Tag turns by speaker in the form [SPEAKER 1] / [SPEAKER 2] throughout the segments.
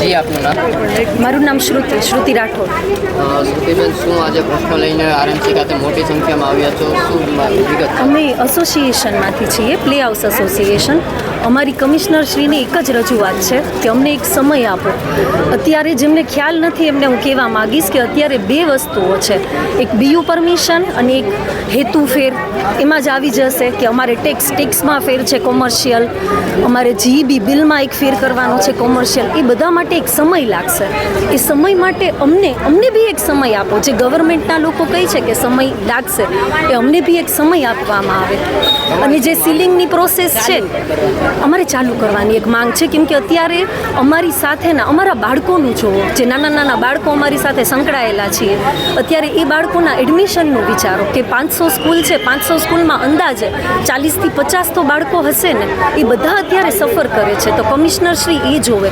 [SPEAKER 1] જી આપનું નામ?
[SPEAKER 2] મારું નામ શ્રુતિ શ્રુતિ રાઠોડ.
[SPEAKER 1] શ્રુતિબેન શું આજે પ્રશ્ન લઈને આરએમસી ખાતે મોટી સંખ્યામાં આવ્યા છો? શું વિગત
[SPEAKER 2] અમે એસોસિએશનમાંથી છીએ પ્લે હાઉસ એસોસિએશન અમારી કમિશનર શ્રીની એક જ રજૂઆત છે કે અમને એક સમય આપો. અત્યારે જેમને ખ્યાલ નથી એમને હું કહેવા માગીશ કે અત્યારે બે વસ્તુઓ છે. એક બીયુ પરમિશન અને એક હેતુ ફેર. એમાં જ આવી જશે કે અમારે ટેક્સ, ટેક્સમાં ફેર છે કોમર્શિયલ. અમારે જીબી બિલમાં એક ફેર કરવાનો છે કોમર્શિયલ. એ બધા માટે એક સમય લાગશે. એ સમય માટે અમને અમને બી એક સમય આપો. જે ગવર્મેન્ટના લોકો કહે છે કે સમય લાગશે. એ અમને બી એક સમય આપવામાં આવે. અને જે સીલિંગની પ્રોસેસ છે, અમારે ચાલુ કરવાની એક માંગ છે. કેમ કે અત્યારે અમારી સાથેના, અમારા બાળકોનું જોવો જે નાના નાના બાળકો અમારી સાથે સંકળાયેલા છીએ, અત્યારે એ બાળકોના એડમિશનનું વિચારો કે પાંચસો સ્કૂલ છે, પાંચસો સ્કૂલમાં અંદાજે ચાલીસથી પચાસ તો બાળકો હશે ને, એ બધા અત્યારે સફર કરે છે. તો કમિશનર શ્રી એ જોવે,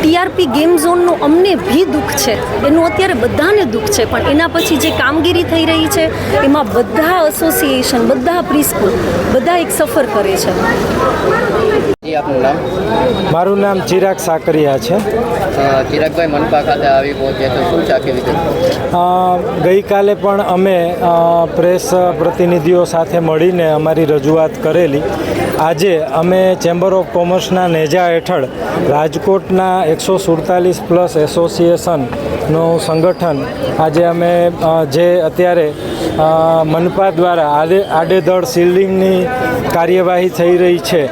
[SPEAKER 2] ટીઆરપી ગેમ ઝોનનું અમને ભી દુઃખ છે. એનું અત્યારે બધાને દુઃખ છે. પણ એના પછી જે કામગીરી થઈ રહી છે, એમાં બધા એસોસિએશન બધા પ્રીસ્કૂલ બધા એક સફર કરે છે.
[SPEAKER 1] જી આપનું નામ?
[SPEAKER 3] મારું નામ ચિરાગ સાકરિયા છે.
[SPEAKER 1] ચિરાગભાઈ મનપા ખાતે આવી પહોંચ્યા તો શું છે આખી વિગત?
[SPEAKER 3] ગઈકાલે પણ અમે પ્રેસ પ્રતિનિધિઓ સાથે મળીને અમારી રજૂઆત કરેલી. આજે અમે ચેમ્બર ઓફ કોમર્સના નેજા હેઠળ રાજકોટના એકસો સુડતાલીસ પ્લસ એસોસિએશનનું સંગઠન આજે અમે જે અત્યારે મનપા દ્વારા આડે આડેધડ શિલ્ડિંગની કાર્યવાહી થઈ રહી છે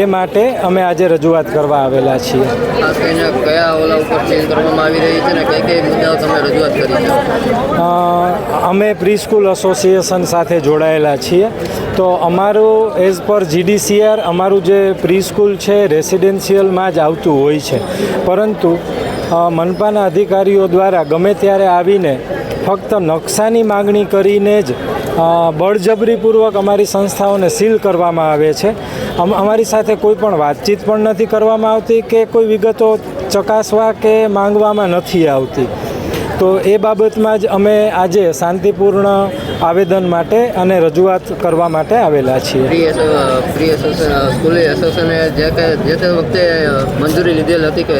[SPEAKER 3] એ માટે અમે આજે રજૂઆત કરવા આવેલા છીએ.
[SPEAKER 1] કરીને ઓલા ઉપર ચેન્જ કરવામાં આવી રહી છે ને કઈ કઈ મુદ્દાઓ તમે રજૂઆત કરી છે?
[SPEAKER 3] અમે પ્રી સ્કૂલ એસોસિએશન સાથે જોડાયેલા છીએ. તો અમારું એઝ પર જીડીસીઆર અમારું જે પ્રી સ્કૂલ છે, રેસિડેન્શિયલમાં જ આવતું હોય છે. પરંતુ મનપાના અધિકારીઓ દ્વારા ગમે ત્યારે આવીને ફક્ત નકશાની માગણી કરીને જ બળજબરીપૂર્વક અમારી સંસ્થાઓને સીલ કરવામાં આવે છે. અમ- અમારી સાથે કોઈ પણ વાતચીત પણ નથી કરવામાં આવતી કે કોઈ વિગતો ચકાસવા કે માંગવામાં નથી આવતી. તો એ બાબતમાં જ અમે આજે શાંતિપૂર્ણ આવેદન માટે અને રજૂઆત કરવા માટે આવેલા છીએ.
[SPEAKER 1] Pre asso pre association school એસોસિએશને જે જે તે વખતે મંજૂરી લીધેલ હતી કે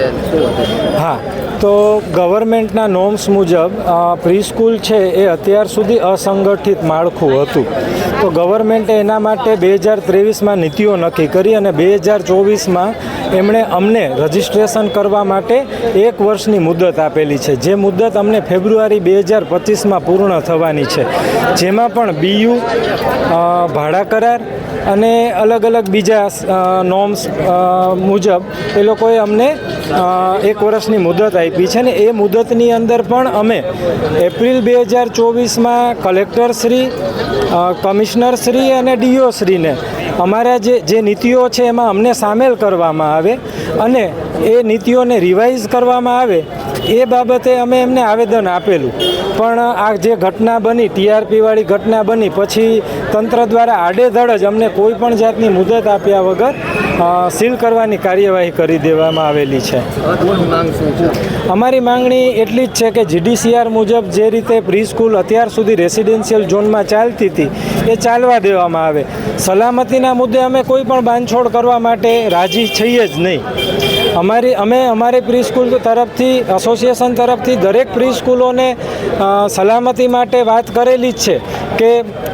[SPEAKER 3] હા તો ગવર્મેન્ટના નોર્મ્સ મુજબ પ્રી સ્કૂલ છે એ અત્યાર સુધી અસંગઠિત માળખું હતું. તો ગવર્મેન્ટે એના માટે બે હજાર ત્રેવીસમાં નીતિઓ નક્કી કરી અને બે હજાર ચોવીસમાં એમણે અમને રજિસ્ટ્રેશન કરવા માટે એક વર્ષની મુદત આપેલી છે. જે મુદત અમને ફેબ્રુઆરી બે હજાર પચીસમાં પૂર્ણ થવાની છે. જેમાં પણ બીયુ ભાડા કરાર અને અલગ અલગ બીજા નોર્મ્સ મુજબ એ લોકોએ અમને એક વર્ષની મુદત આપી છે ને એ મુદતની અંદર પણ અમે એપ્રિલ બે હજાર ચોવીસમાં કલેક્ટરશ્રી કમિશનર કમિશનરશ્રી અને ડીઓશ્રીને અમારા જે જે નીતિઓ છે એમાં અમને સામેલ કરવામાં આવે અને એ નીતિઓને રિવાઇઝ કરવામાં આવે એ બાબતે અમે એમને આવેદન આપેલું. પણ આ જે ઘટના બની ટીઆરપીવાળી ઘટના બની પછી તંત્ર દ્વારા આડેધડ જ અમને કોઈ પણ જાતની મુદત આપ્યા વગર સીલ કરવાની કાર્યવાહી કરી દેવામાં આવેલી છે. અમારી માંગણી એટલી જ છે કે જીડીસીઆર મુજબ જે રીતે પ્રી સ્કૂલ અત્યાર સુધી રેસિડેન્શિયલ ઝોનમાં ચાલતી હતી એ ચાલવા દેવામાં આવે. સલામતીના મુદ્દે અમે કોઈ પણ બાંધછોડ કરવા માટે રાજી છીએ જ નહીં. અમારી અમે અમારી પ્રી સ્કૂલ તરફથી એસોસિએશન તરફથી દરેક પ્રી સ્કૂલોને સલામતી માટે વાત કરેલી જ છે કે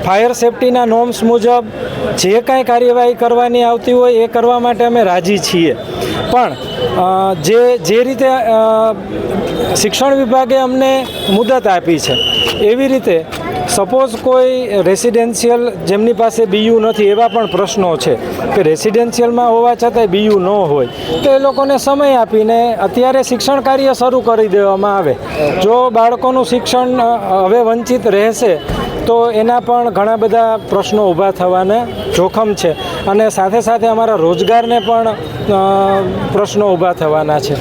[SPEAKER 3] ફાયર સેફટીના નોર્મ્સ મુજબ જે કાંઈ કાર્યવાહી કરવાની આવતી હોય એ કરવા માટે અમે રાજી છીએ. પણ જે જે રીતે શિક્ષણ વિભાગે અમને મુદત આપી છે, એવી રીતે સપોઝ કોઈ રેસિડેન્શિયલ જેમની પાસે બીયુ નથી, એવા પણ પ્રશ્નો છે કે રેસિડેન્શિયલમાં હોવા છતાંય બીયુ ન હોય, તો એ લોકોને સમય આપીને અત્યારે શિક્ષણ કાર્ય શરૂ કરી દેવામાં આવે. જો બાળકોનું શિક્ષણ હવે વંચિત રહેશે, તો એના પણ ઘણા બધા પ્રશ્નો ઊભા થવાના જોખમ છે. અને સાથે સાથે અમારા રોજગારને પણ પ્રશ્નો ઊભા થવાના છે.